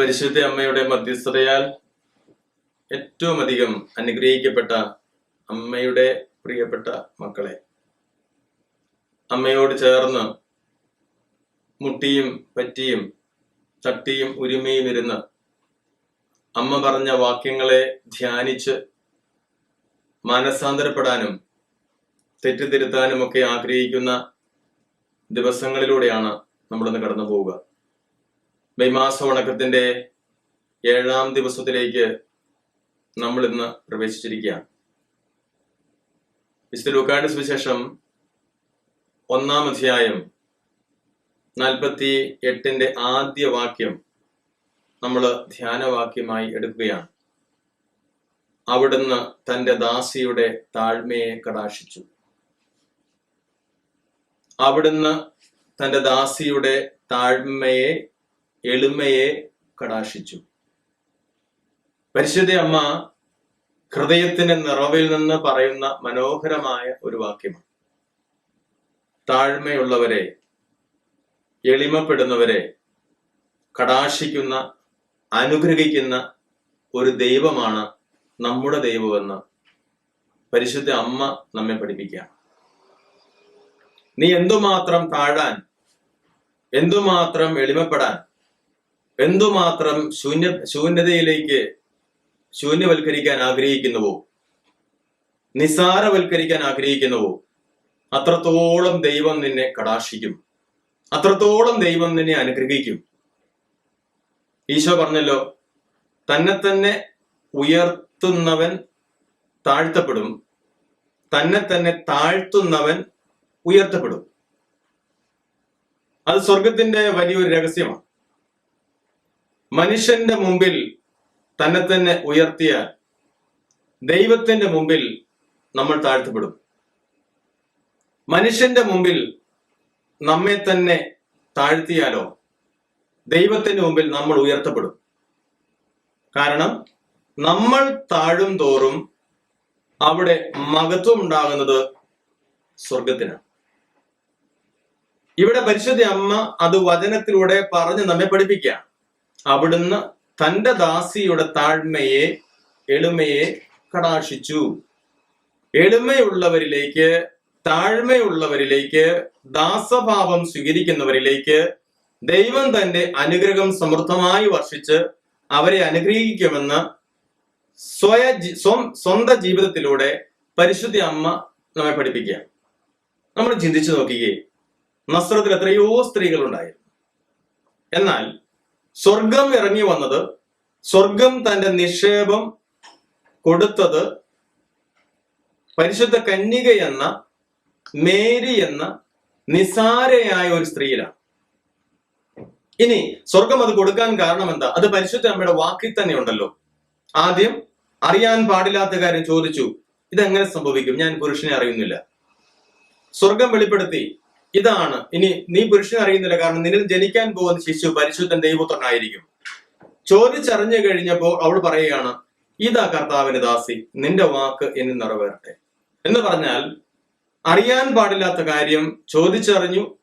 പരിശുദ്ധ അമ്മയുടെ മധ്യസ്ഥതയാൽ ഏറ്റവും അധികം അനുഗ്രഹിക്കപ്പെട്ട അമ്മയുടെ പ്രിയപ്പെട്ട മക്കളെ അമ്മയോട് ചേർന്ന് മുട്ടിയും പറ്റിയും തട്ടിയും ഉരുമയും ഇരുന്ന് അമ്മ പറഞ്ഞ വാക്യങ്ങളെ ധ്യാനിച്ച് മാനസാന്തരപ്പെടാനും തെറ്റിതിരുത്താനും ഒക്കെ ആഗ്രഹിക്കുന്ന ദിവസങ്ങളിലൂടെയാണ് നമ്മളിന്ന് കടന്നു പോവുക മെയ് മാസ വണക്കത്തിന്റെ ഏഴാം ദിവസത്തിലേക്ക് നമ്മൾ ഇന്ന് പ്രവേശിച്ചിരിക്കുകയാണ്. വിശുദ്ധ ലൂക്കാന്റെ സുവിശേഷം ഒന്നാം അധ്യായം നാൽപ്പത്തി എട്ടിന്റെ ആദ്യ വാക്യം നമ്മൾ ധ്യാനവാക്യമായി എടുക്കുകയാണ്. അവിടുന്ന് തന്റെ ദാസിയുടെ താഴ്മയെ കടാശിച്ചു അവിടുന്ന് തന്റെ ദാസിയുടെ താഴ്മയെ എളിമയെ കടാശിച്ചു പരിശുദ്ധ അമ്മ ഹൃദയത്തിന്റെ നിറവിൽ നിന്ന് പറയുന്ന മനോഹരമായ ഒരു വാക്യമാണ്. താഴ്മയുള്ളവരെ എളിമപ്പെടുന്നവരെ കടാശിക്കുന്ന അനുഗ്രഹിക്കുന്ന ഒരു ദൈവമാണ് നമ്മുടെ ദൈവമെന്ന് പരിശുദ്ധ അമ്മ നമ്മെ പഠിപ്പിക്കുകയാണ്. നീ എന്തുമാത്രം താഴാൻ എന്തുമാത്രം എളിമപ്പെടാൻ എന്തുമാത്രം ശൂന്യ ശൂന്യതയിലേക്ക് ശൂന്യവൽക്കരിക്കാൻ ആഗ്രഹിക്കുന്നുവോ? നിസാരവൽക്കരിക്കാൻ ആഗ്രഹിക്കുന്നുവോ? അത്രത്തോളം ദൈവം നിന്നെ കടാക്ഷിക്കും. അത്രത്തോളം ദൈവം നിന്നെ അനുഗ്രഹിക്കും. ഈശോ പറഞ്ഞല്ലോ തന്നെ തന്നെ ഉയർത്തുന്നവൻ താഴ്ത്തപ്പെടും. തന്നെ തന്നെ താഴ്ത്തുന്നവൻ ഉയർത്തപ്പെടും. അത് സ്വർഗത്തിന്റെ വലിയൊരു രഹസ്യമാണ്. മനുഷ്യന്റെ മുമ്പിൽ തന്നെ തന്നെ ഉയർത്തിയ ദൈവത്തിന്റെ മുമ്പിൽ നമ്മൾ താഴ്ത്തപ്പെടും. മനുഷ്യന്റെ മുമ്പിൽ നമ്മെ തന്നെ താഴ്ത്തിയാലോ ദൈവത്തിന്റെ മുമ്പിൽ നമ്മൾ ഉയർത്തപ്പെടും. കാരണം നമ്മൾ താഴും തോറും അവിടെ മഹത്വം ഉണ്ടാകുന്നത് സ്വർഗത്തിനാണ് ഇവിടെ പരിശുദ്ധ അമ്മ അത് വചനത്തിലൂടെ പറഞ്ഞ് നമ്മെ പഠിപ്പിക്കുക അവിടുന്ന് തന്റെ ദാസിയുടെ താഴ്മയെ എളിമയെ കടാക്ഷിച്ചു. എളിമയുള്ളവരിലേക്ക് താഴ്മയുള്ളവരിലേക്ക് ദാസഭാവം സ്വീകരിക്കുന്നവരിലേക്ക് ദൈവം തന്റെ അനുഗ്രഹം സമൃദ്ധമായി വർഷിച്ച് അവരെ അനുഗ്രഹിക്കുമെന്ന് സ്വയ സ്വന്തം ജീവിതത്തിലൂടെ പരിശുദ്ധ അമ്മ നമ്മെ പഠിപ്പിക്കുക. നമ്മൾ ചിന്തിച്ചു നോക്കുകയെ നസ്രത്തിൽ എത്രയോ സ്ത്രീകളുണ്ടായിരുന്നു. എന്നാൽ സ്വർഗം ഇറങ്ങി വന്നത് സ്വർഗം തന്റെ നിക്ഷേപം കൊടുത്തത് പരിശുദ്ധ കന്യക എന്ന മേരി എന്ന നിസാരയായ ഒരു സ്ത്രീയിലാണ്. ഇനി സ്വർഗം അത് കൊടുക്കാൻ കാരണം എന്താ? അത് പരിശുദ്ധ അമ്മയുടെ വാക്കിൽ തന്നെ ഉണ്ടല്ലോ. ആദ്യം അറിയാൻ പാടില്ലാത്ത കാര്യം ചോദിച്ചു. ഇതെങ്ങനെ സംഭവിക്കും? ഞാൻ പുരുഷനെ അറിയുന്നില്ല. സ്വർഗം വെളിപ്പെടുത്തി. ഇതാണ്. ഇനി നീ പുരുഷൻ അറിയുന്നില്ല. കാരണം നിന്നിൽ ജനിക്കാൻ പോകുന്ന ശിശു പരിശുദ്ധൻ ദൈവപുത്രനായിരിക്കും. ചോദിച്ചറിഞ്ഞു കഴിഞ്ഞപ്പോൾ അവൾ പറയുകയാണ് ഇതാ കർത്താവിന് ദാസി നിന്റെ വാക്ക് എന്നെ നിറവേറട്ടെ. എന്ന് പറഞ്ഞാൽ അറിയാൻ പാടില്ലാത്ത കാര്യം ചോദിച്ചറിഞ്ഞു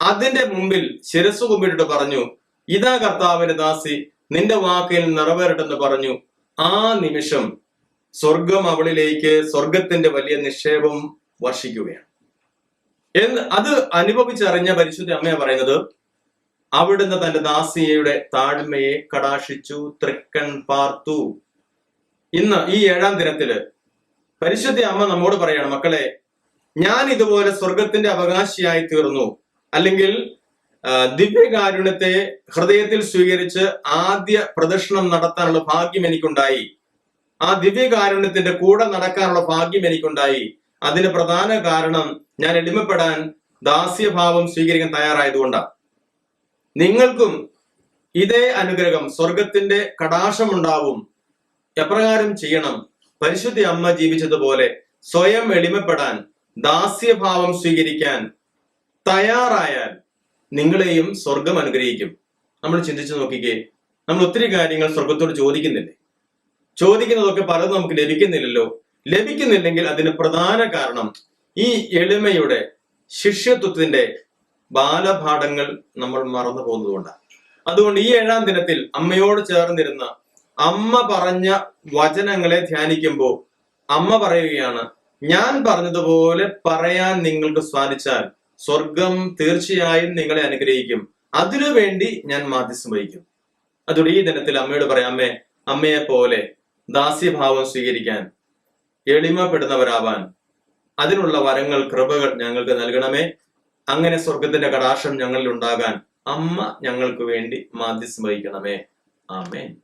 അതിന്റെ മുമ്പിൽ ശിരസ് കുമ്പിട്ട് പറഞ്ഞു ഇതാ കർത്താവിന് ദാസി നിന്റെ വാക്കിൽ നിറവേറട്ടെന്ന് പറഞ്ഞു. ആ നിമിഷം സ്വർഗം അവളിലേക്ക് സ്വർഗത്തിന്റെ വലിയ നിക്ഷേപം വർഷിക്കുകയാണ്. എന്ന് അത് അനുഭവിച്ചറിഞ്ഞ പരിശുദ്ധ അമ്മയെ പറയുന്നത്. അവിടുന്ന് തന്റെ ദാസിയയുടെ താഴ്മയെ കടാക്ഷിച്ചു തൃക്കൺ പാർത്തു. ഇന്ന് ഈ ഏഴാം ദിനത്തിൽ പരിശുദ്ധ അമ്മ നമ്മോട് പറയാണ് മക്കളെ ഞാൻ ഇതുപോലെ സ്വർഗത്തിന്റെ അവകാശിയായി തീർന്നു. അല്ലെങ്കിൽ ദിവ്യകാരുണ്യത്തെ ഹൃദയത്തിൽ സ്വീകരിച്ച് ആദ്യ പ്രദർശനം നടത്താനുള്ള ഭാഗ്യം എനിക്കുണ്ടായി. ആ ദിവ്യകാരുണ്യത്തിന്റെ കൂടെ നടക്കാനുള്ള ഭാഗ്യം എനിക്കുണ്ടായി. അതിന് പ്രധാന കാരണം ഞാൻ എളിമപ്പെടാൻ ദാസ്യഭാവം സ്വീകരിക്കാൻ തയ്യാറായതുകൊണ്ടാണ് നിങ്ങൾക്കും ഇതേ അനുഗ്രഹം സ്വർഗത്തിന്റെ കടാശമുണ്ടാവും എപ്രകാരം ചെയ്യണം? പരിശുദ്ധി അമ്മ ജീവിച്ചതുപോലെ സ്വയം എളിമപ്പെടാൻ ദാസ്യഭാവം സ്വീകരിക്കാൻ തയ്യാറായാൽ നിങ്ങളെയും സ്വർഗം അനുഗ്രഹിക്കും. നമ്മൾ ചിന്തിച്ചു നോക്കിക്കേ നമ്മൾ ഒത്തിരി കാര്യങ്ങൾ സ്വർഗത്തോട് ചോദിക്കുന്നില്ലേ? ചോദിക്കുന്നതൊക്കെ പലതും നമുക്ക് ലഭിക്കുന്നില്ലല്ലോ. ലഭിക്കുന്നില്ലെങ്കിൽ അതിന് പ്രധാന കാരണം ഈ എളിമയുടെ ശിഷ്യത്വത്തിന്റെ ബാലപാഠങ്ങൾ നമ്മൾ മറന്നു പോകുന്നതുകൊണ്ടാണ്. അതുകൊണ്ട് ഈ ഏഴാം ദിനത്തിൽ അമ്മയോട് ചേർന്നിരുന്ന അമ്മ പറഞ്ഞ വചനങ്ങളെ ധ്യാനിക്കുമ്പോൾ അമ്മ പറയുകയാണ് ഞാൻ പറഞ്ഞതുപോലെ പറയാൻ നിങ്ങൾക്ക് സാധിച്ചാൽ സ്വർഗം തീർച്ചയായും നിങ്ങളെ അനുഗ്രഹിക്കും. അതിനുവേണ്ടി ഞാൻ മാധ്യസ്ഥം വഹിക്കും. അതുകൊണ്ട് ഈ ദിനത്തിൽ അമ്മയോട് പറയാം അമ്മേ അമ്മയെ പോലെ ദാസ്യഭാവം സ്വീകരിക്കാൻ എളിമപ്പെടുന്നവരാവാൻ. അതിനുള്ള വരങ്ങൾ കൃപകൾ ഞങ്ങൾക്ക് നൽകണമേ. അങ്ങനെ സ്വർഗത്തിന്റെ കടാക്ഷം ഞങ്ങളിൽ ഉണ്ടാകാൻ അമ്മ ഞങ്ങൾക്ക് വേണ്ടി മാധ്യസ്ഥം വഹിക്കണമേ. ആമേൻ.